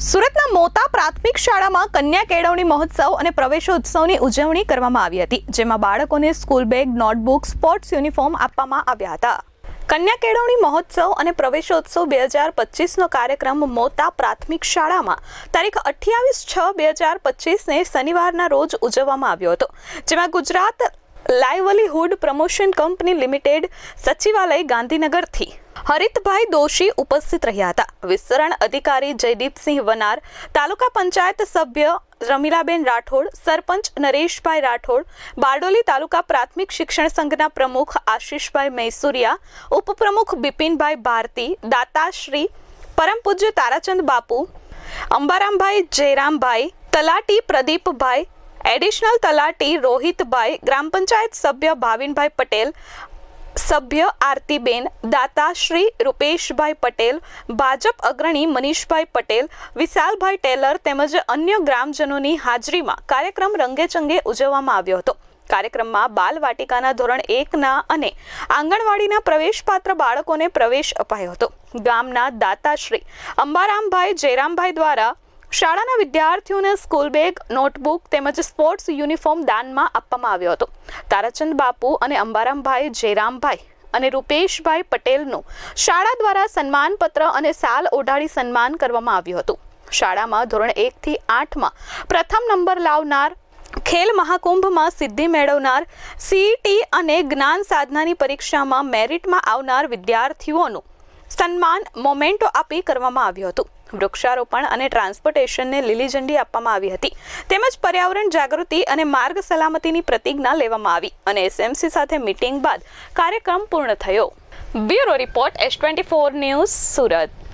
સુરતના મોતા પ્રાથમિક શાળામાં કન્યા કેળવણી મહોત્સવ અને પ્રવેશોત્સવની ઉજવણી કરવામાં આવી હતી, જેમાં બાળકોને school bag, notebook, sports uniform આપવામાં આવ્યા હતા. કન્યા કેળવણી મહોત્સવ અને પ્રવેશોત્સવ બે હજાર પચીસનો કાર્યક્રમ મોતા પ્રાથમિક શાળામાં તારીખ અઠ્યાવીસ છ બે હજાર પચીસને શનિવારના રોજ ઉજવવામાં આવ્યો હતો, જેમાં Gujarat livelihood promotion company limited સચિવાલય ગાંધીનગરથી. હરિતભાઈ દોશી ઉપસ્થિત રહ્યા હતા. વિસ્તરણ અધિકારી જયદીપસિંહ વનાર, તાલુકા પંચાયત સભ્ય રમીલાબેન રાઠોડ, સરપંચ નરેશભાઈ રાઠોડ, બારડોલી તાલુકા પ્રાથમિક શિક્ષણ સંઘના પ્રમુખ આશીષભાઈ મૈસુરિયા, ઉપપ્રમુખ બિપિનભાઈ ભારતી, દાતાશ્રી પરમ પૂજ્ય તારાચંદ બાપુ, અંબારામભાઈ જયરામભાઈ, તલાટી પ્રદીપભાઈ એડિશનલ તલાટી રોહિતભાઈ, ગ્રામ પંચાયત સભ્ય ભાવિનભાઈ પટેલ, સભ્ય આરતીબેન, દાતાશ્રી રૂપેશભાઈ પટેલ, ભાજપ અગ્રણી મનીષભાઈ પટેલ, વિશાલભાઈ ટેલર તેમજ અન્ય ગ્રામજનોની હાજરીમાં કાર્યક્રમ રંગેચંગે ઉજવવામાં આવ્યો હતો. કાર્યક્રમમાં બાલ વાટિકાના ધોરણ એકના અને આંગણવાડીના પ્રવેશપાત્ર બાળકોને પ્રવેશ અપાયો હતો. ગામના દાતાશ્રી અંબારામભાઈ, જયરામભાઈ દ્વારા શાળાના વિદ્યાર્થીઓને સ્કૂલ બેગ, નોટબુક તેમજ સ્પોર્ટ્સ યુનિફોર્મ દાનમાં આપવામાં આવ્યો હતો. તારાચંદ બાપુ અને અંબારામભાઈ જયરામભાઈ અને રૂપેશભાઈ પટેલનું શાળા દ્વારા સન્માનપત્ર અને સાલ ઓઢાડી સન્માન કરવામાં આવ્યું હતું. શાળામાં ધોરણ એકથી આઠમાં પ્રથમ નંબર લાવનાર, ખેલ મહાકુંભમાં સિદ્ધિ મેળવનાર સીઈટી અને જ્ઞાન સાધનાની પરીક્ષામાં મેરિટમાં આવનાર વિદ્યાર્થીઓનું સન્માન મોમેન્ટો આપી કરવામાં આવ્યું હતું. વૃક્ષારોપણ અને ટ્રાન્સપોર્ટેશનને લીલી ઝંડી આપવામાં આવી હતી. તેમજ પર્યાવરણ જાગૃતિ અને માર્ગ સલામતીની પ્રતિજ્ઞા લેવામાં આવી અને એસએમસી સાથે મીટિંગ બાદ કાર્યક્રમ પૂર્ણ થયો. Bureau report S twenty four news Surat.